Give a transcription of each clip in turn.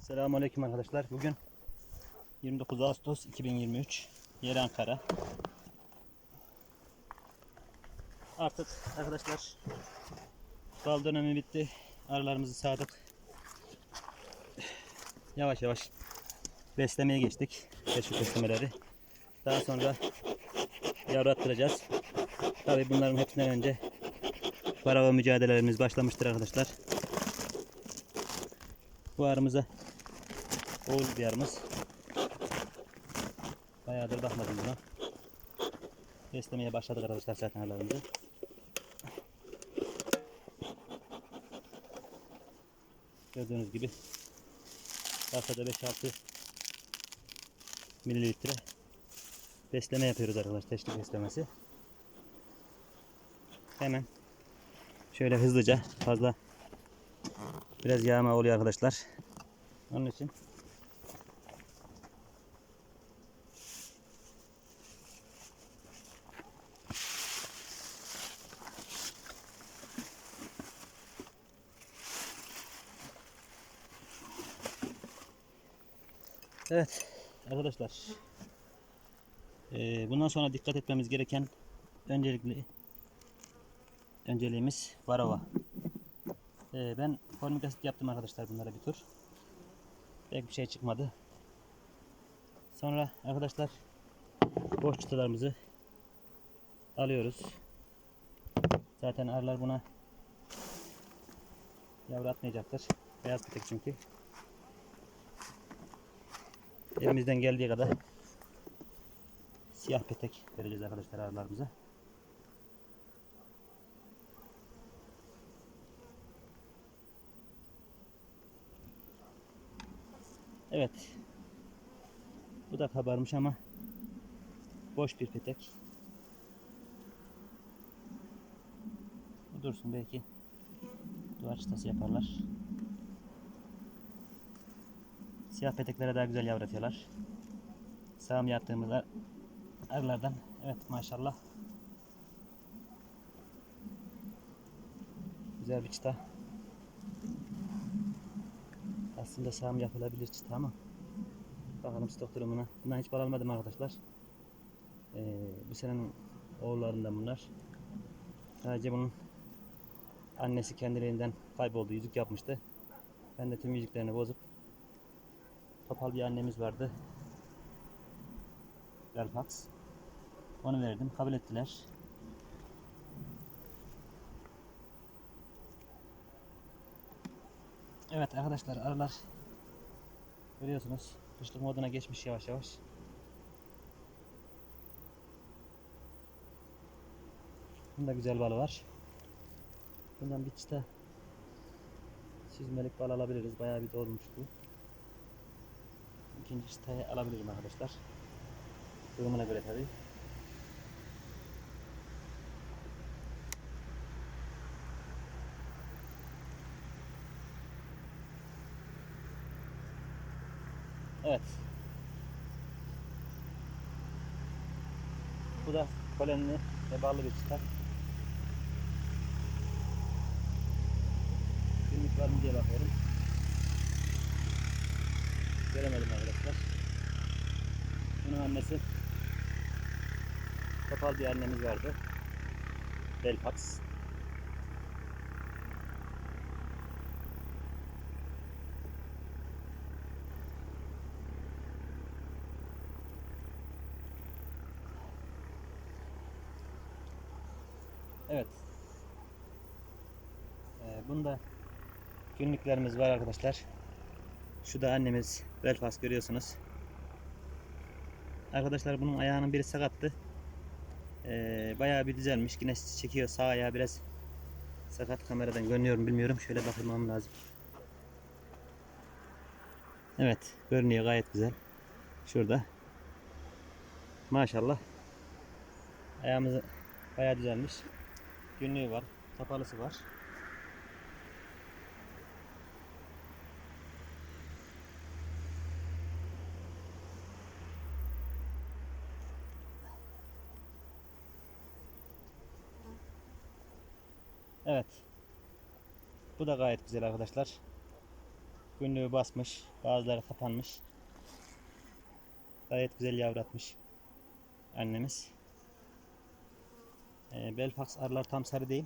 Selamünaleyküm arkadaşlar. Bugün 29 Ağustos 2023. Yer Ankara. Artık arkadaşlar bal dönemi bitti. Arılarımızı sağdık. Yavaş yavaş beslemeye geçtik. Teşvik beslemeleri. Daha sonra yavru attıracağız. Tabii bunların hepsinden önce barava mücadelelerimiz başlamıştır arkadaşlar. Bu arımıza Oğuz bir arımız. Bayağıdır bakmadım buna. Beslemeye başladık arkadaşlar zaten arılarımızı. Gördüğünüz gibi haftada 5-6 mililitre besleme yapıyoruz arkadaşlar. Teşvik beslemesi. Hemen şöyle hızlıca fazla biraz yağma oluyor arkadaşlar. Onun için Evet arkadaşlar. Ee, bundan sonra dikkat etmemiz gereken öncelikli önceliğimiz varava. Ee, ben formik asit yaptım arkadaşlar bunlara bir tur. Pek bir şey çıkmadı. Sonra arkadaşlar boş çıtalarımızı alıyoruz. Zaten arılar buna yavru atmayacaktır. Beyaz petek çünkü. Elimizden geldiği kadar siyah petek vereceğiz arkadaşlar arılarımıza. Evet. Bu da kabarmış ama boş bir petek. Bu dursun belki duvar çıtası yaparlar. Siyah peteklere daha güzel yavratıyorlar. Sağım yaptığımız ar- arılardan evet maşallah güzel bir çıta. Aslında sağım yapılabilir çıta ama bakalım stok durumuna. Bundan hiç bal almadım arkadaşlar. Ee, bu senenin oğullarından bunlar. Sadece bunun annesi kendiliğinden kayboldu. Yüzük yapmıştı. Ben de tüm yüzüklerini bozup topal bir annemiz vardı. Belfax. Onu verdim. Kabul ettiler. Evet arkadaşlar arılar görüyorsunuz kışlık moduna geçmiş yavaş yavaş. Bunda güzel balı var. Bundan bir çıta süzmelik bal alabiliriz. Bayağı bir dolmuş bu. İkinci çıtayı alabilirim arkadaşlar. Durumuna göre tabii. Evet. Bu da polenli ve ballı bir çıta. Günlük var mı diye bakıyorum. Göremedim arkadaşlar. Bunun annesi topal bir annemiz vardı. Belfax. Evet. Ee, bunda günlüklerimiz var arkadaşlar. Şu da annemiz Belfast görüyorsunuz. Arkadaşlar bunun ayağının biri sakattı. Ee, bayağı bir düzelmiş. Yine çekiyor sağ ayağı biraz sakat kameradan görünüyorum bilmiyorum. Şöyle bakmam lazım. Evet görünüyor gayet güzel. Şurada. Maşallah. Ayağımız bayağı düzelmiş. Günlüğü var. Kapalısı var. Evet. Bu da gayet güzel arkadaşlar. Günlüğü basmış. Bazıları kapanmış. Gayet güzel yavratmış. Annemiz. Ee, Belfax arılar tam sarı değil.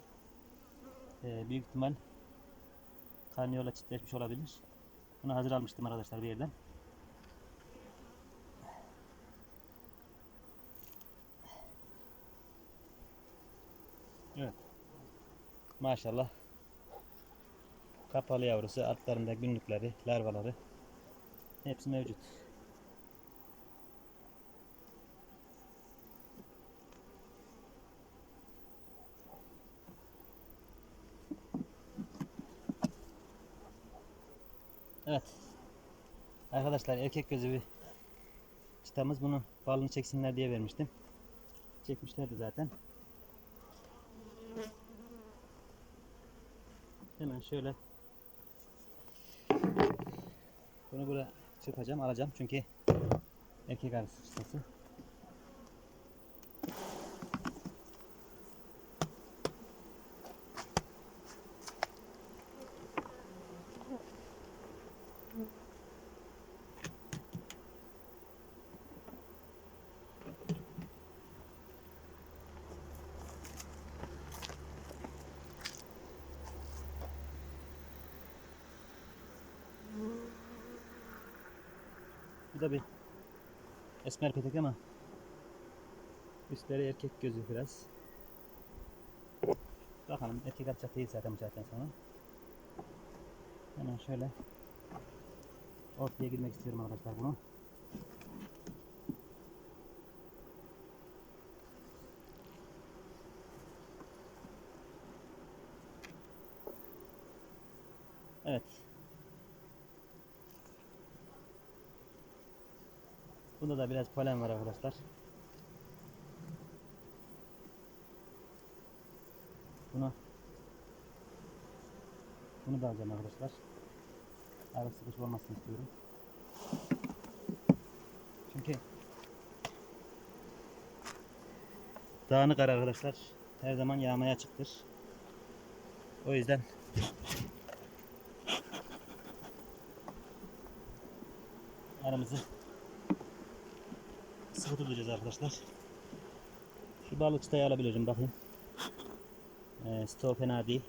Ee, büyük ihtimal karniyola çiftleşmiş olabilir. Bunu hazır almıştım arkadaşlar bir yerden. Evet. Maşallah. Kapalı yavrusu, altlarında günlükleri, larvaları hepsi mevcut. Evet. Arkadaşlar erkek gözü bir çıtamız bunu balını çeksinler diye vermiştim. Çekmişlerdi zaten. Hemen şöyle bunu buraya çırpacağım alacağım çünkü erkek arısı çıtası. Bu da bir esmer petek ama üstleri erkek gözü biraz. Bakalım erkek atacak değil zaten bu saatten sonra. Hemen şöyle ortaya girmek istiyorum arkadaşlar bunu. Evet. Bunda da biraz polen var arkadaşlar. Bunu bunu da alacağım arkadaşlar. Arı sıkış olmasını istiyorum. Çünkü dağınık arı arkadaşlar her zaman yağmaya açıktır. O yüzden aramızı sıkı tutacağız arkadaşlar. Şu balık çıtayı alabilirim bakayım. Ee, stoğu fena değil.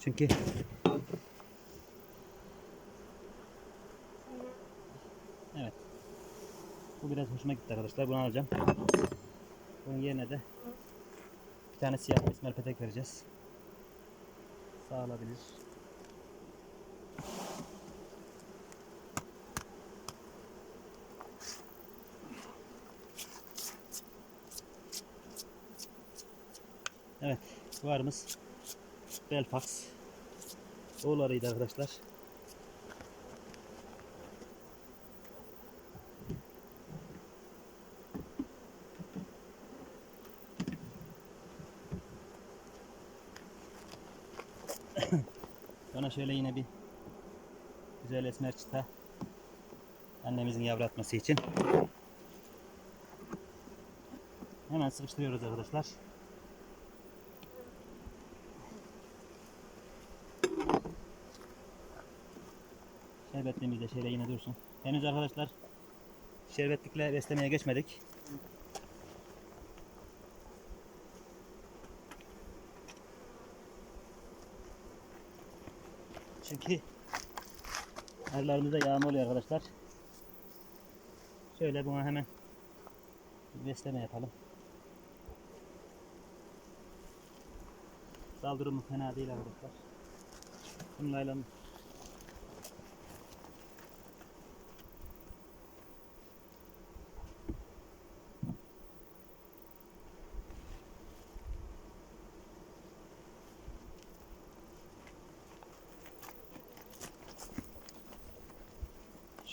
Çünkü Evet. Bu biraz hoşuma gitti arkadaşlar. Bunu alacağım. Bunun yerine de bir tane siyah esmer petek vereceğiz. Sağılabilir. Evet, bu arımız Belfax. Oğullarıydı arkadaşlar. Sonra şöyle yine bir güzel esmer çıta annemizin yavratması için hemen sıkıştırıyoruz arkadaşlar. Şerbetliğimiz de şöyle yine dursun. Henüz arkadaşlar şerbetlikle beslemeye geçmedik. Çünkü arılarımızda yağma oluyor arkadaşlar. Şöyle buna hemen besleme yapalım. Dal durumu fena değil arkadaşlar. Bunlarla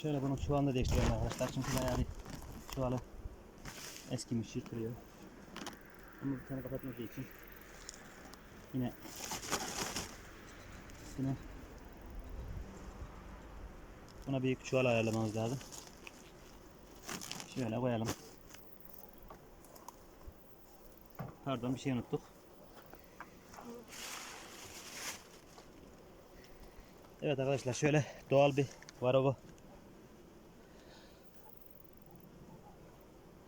Şöyle bunun çuvalını da değiştiriyorum arkadaşlar çünkü bayağı bir çuvalı eskimiş yırtılıyor. Ama bir tane kapatmadığı için yine yine buna büyük çuval ayarlamamız lazım. Şöyle koyalım. Pardon bir şey unuttuk. Evet arkadaşlar şöyle doğal bir varova.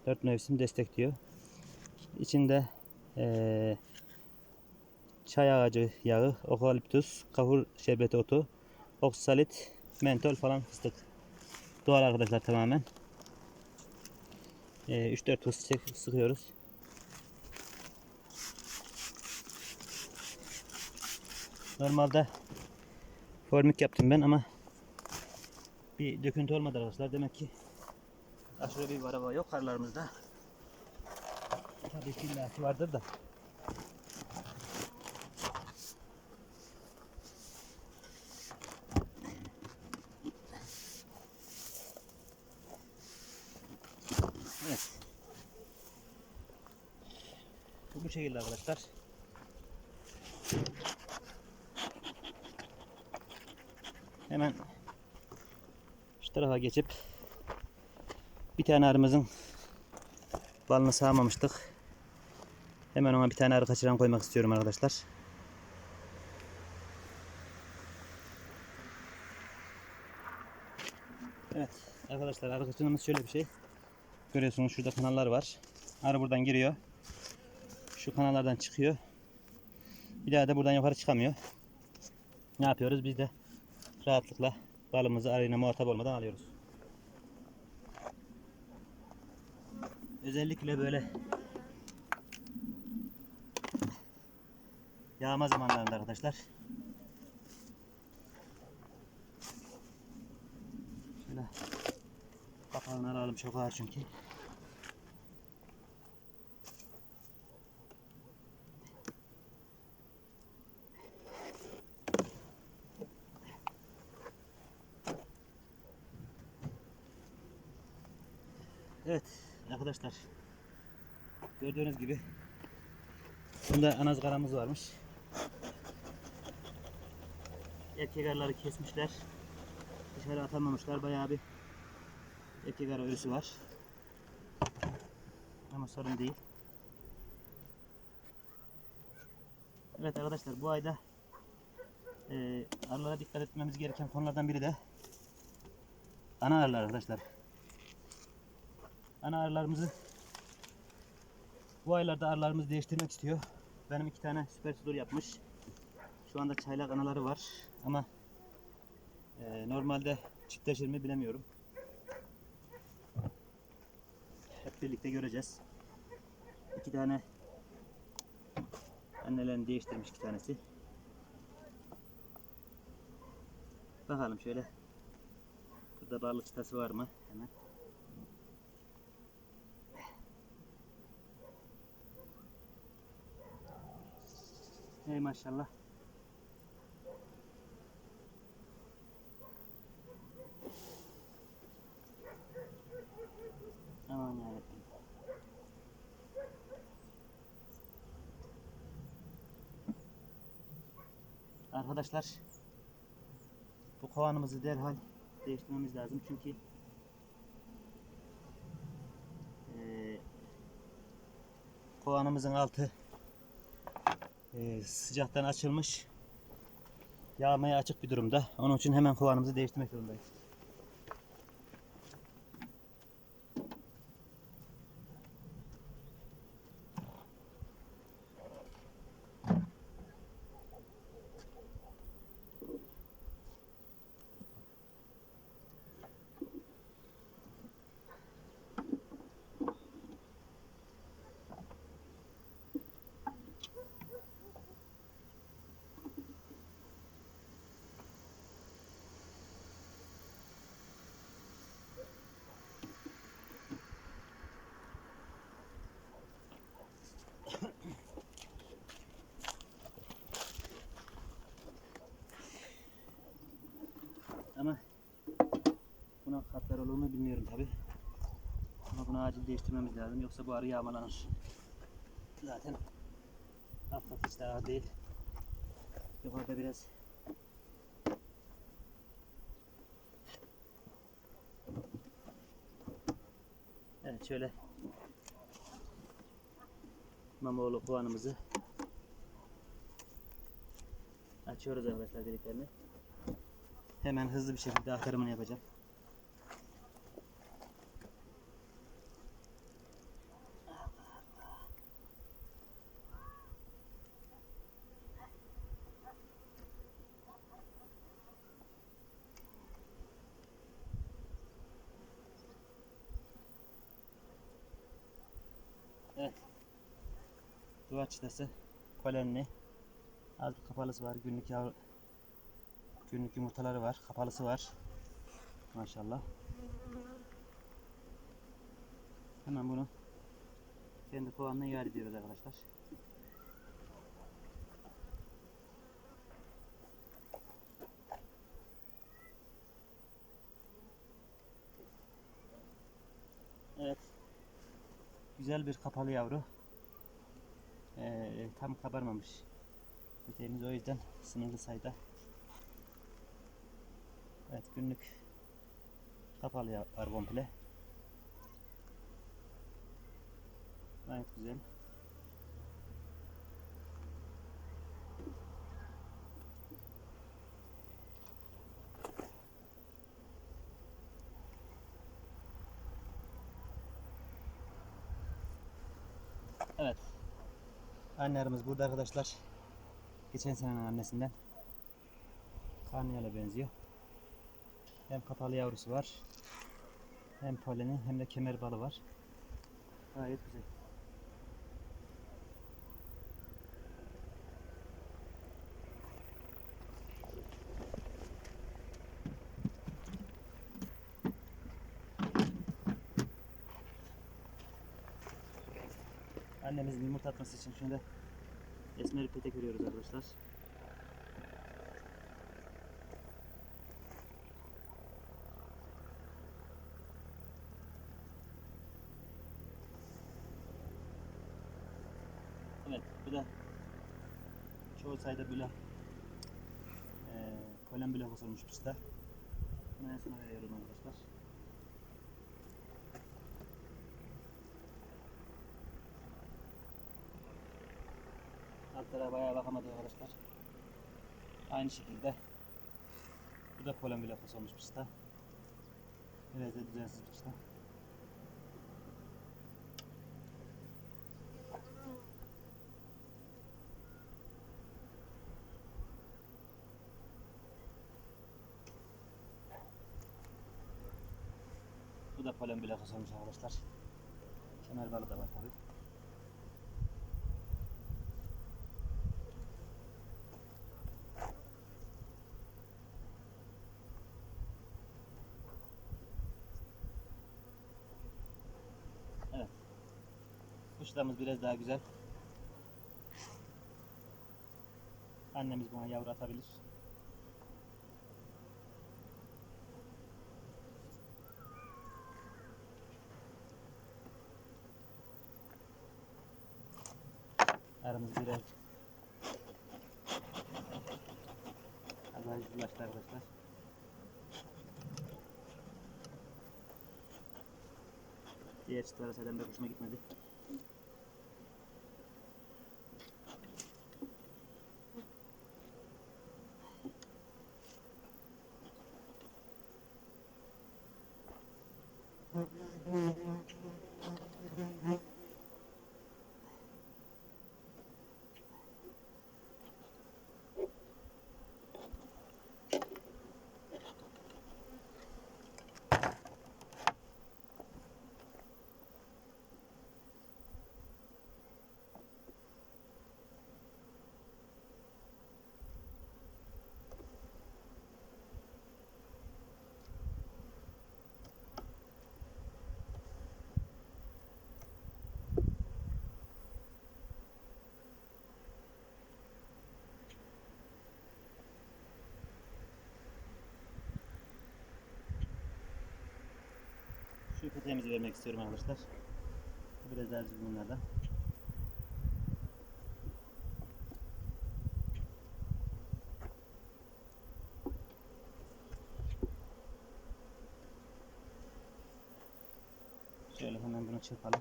Dört mevsim destekliyor. İçinde eee, çay ağacı yağı, okaliptüs, kahur şerbeti otu, oksalit, mentol falan fıstık. Doğal arkadaşlar tamamen. Eee 3-4 fıstık sıkıyoruz. Normalde formik yaptım ben ama bir döküntü olmadı arkadaşlar. Demek ki aşırı bir araba yok karlarımızda. Tabii ki illaki vardır da. Evet. Bu bu şekilde arkadaşlar. Hemen şu tarafa geçip bir tane arımızın balını sağmamıştık. Hemen ona bir tane arı kaçıran koymak istiyorum arkadaşlar. Evet arkadaşlar arı kaçırmamız şöyle bir şey. Görüyorsunuz şurada kanallar var. Arı buradan giriyor. Şu kanallardan çıkıyor. Bir daha da buradan yukarı çıkamıyor. Ne yapıyoruz? Biz de rahatlıkla balımızı arayına muhatap olmadan alıyoruz. Özellikle böyle yağma zamanlarında arkadaşlar. Şöyle kapağını alalım çok ağır çünkü. Evet arkadaşlar gördüğünüz gibi bunda anazgaramız varmış. Erkek arıları kesmişler. Dışarı atamamışlar. Bayağı bir erkek arı ölüsü var. Ama sorun değil. Evet arkadaşlar bu ayda e, arılara dikkat etmemiz gereken konulardan biri de ana arılar arkadaşlar. Ana arılarımızı bu aylarda arılarımızı değiştirmek istiyor. Benim iki tane süper sudur yapmış. Şu anda çaylak anaları var ama e, normalde çiftleşir mi bilemiyorum. Hep birlikte göreceğiz. İki tane annelerini değiştirmiş iki tanesi. Bakalım şöyle. Burada bağlı çıtası var mı? Hemen. Hey maşallah. Aman yarabbim. Arkadaşlar bu kovanımızı derhal değiştirmemiz lazım çünkü eee, kovanımızın altı eee, sıcaktan açılmış yağmaya açık bir durumda. Onun için hemen kovanımızı değiştirmek zorundayız. Ama mu bilmiyorum tabi. Ama bunu acil değiştirmemiz lazım yoksa bu arı yağmalanır. Zaten hafif hiç daha değil. Yukarıda biraz Evet şöyle Mamoğlu puanımızı açıyoruz arkadaşlar deliklerini. Hemen hızlı bir şekilde aktarımını yapacağım. Evet. Duvar çıtası polenli. Az bir kapalısı var. Günlük yavru günlük yumurtaları var. Kapalısı var. Maşallah. Hemen bunu kendi kovanına iade ediyoruz arkadaşlar. Evet. Güzel bir kapalı yavru. Ee, tam kabarmamış. Peteğimiz o yüzden sınırlı sayıda. Evet günlük kapalı komple. Gayet güzel. Evet. Annelerimiz burada arkadaşlar. Geçen senenin annesinden. Karnıyala benziyor. Hem kapalı yavrusu var. Hem poleni hem de kemer balı var. Gayet güzel. Atması için şunu esmer petek veriyoruz arkadaşlar. Evet, bu da çoğu sayıda böyle eee polen bile olmuş pista. Bunu en veriyorum arkadaşlar. Altlara bayağı bakamadık arkadaşlar. Aynı şekilde bu da polen bile olmuş pista. Biraz da düzensiz pista. Bu da polen bile olmuş arkadaşlar. Kemer balı da var tabii. Evet. Kuşlarımız biraz daha güzel. Annemiz buna yavru atabilir. Aramız birer Azaycılaştı arkadaşlar. Diğer çıtlara sayeden de hoşuma gitmedi. Şu peteğimizi vermek istiyorum arkadaşlar. Biraz daha bunlardan. Şöyle hemen bunu çırpalım.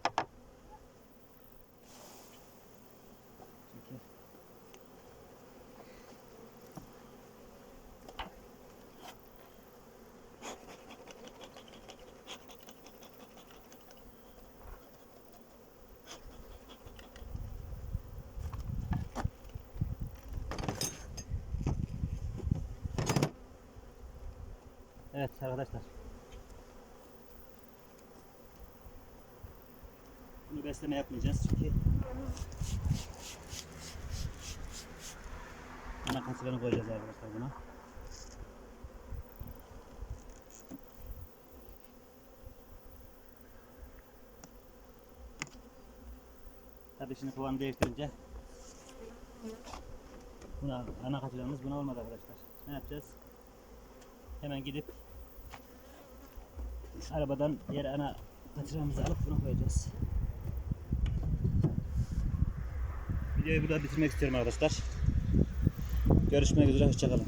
Çünkü Evet arkadaşlar. Bunu besleme yapmayacağız çünkü ana kasılarını koyacağız arkadaşlar buna. Tabii şimdi kovanı değiştirince buna ana kaçırmamız buna olmadı arkadaşlar. Ne yapacağız? Hemen gidip arabadan diğer ana kaçırmamızı alıp buna koyacağız. Videoyu burada bitirmek istiyorum arkadaşlar. Görüşmek üzere, hoşçakalın.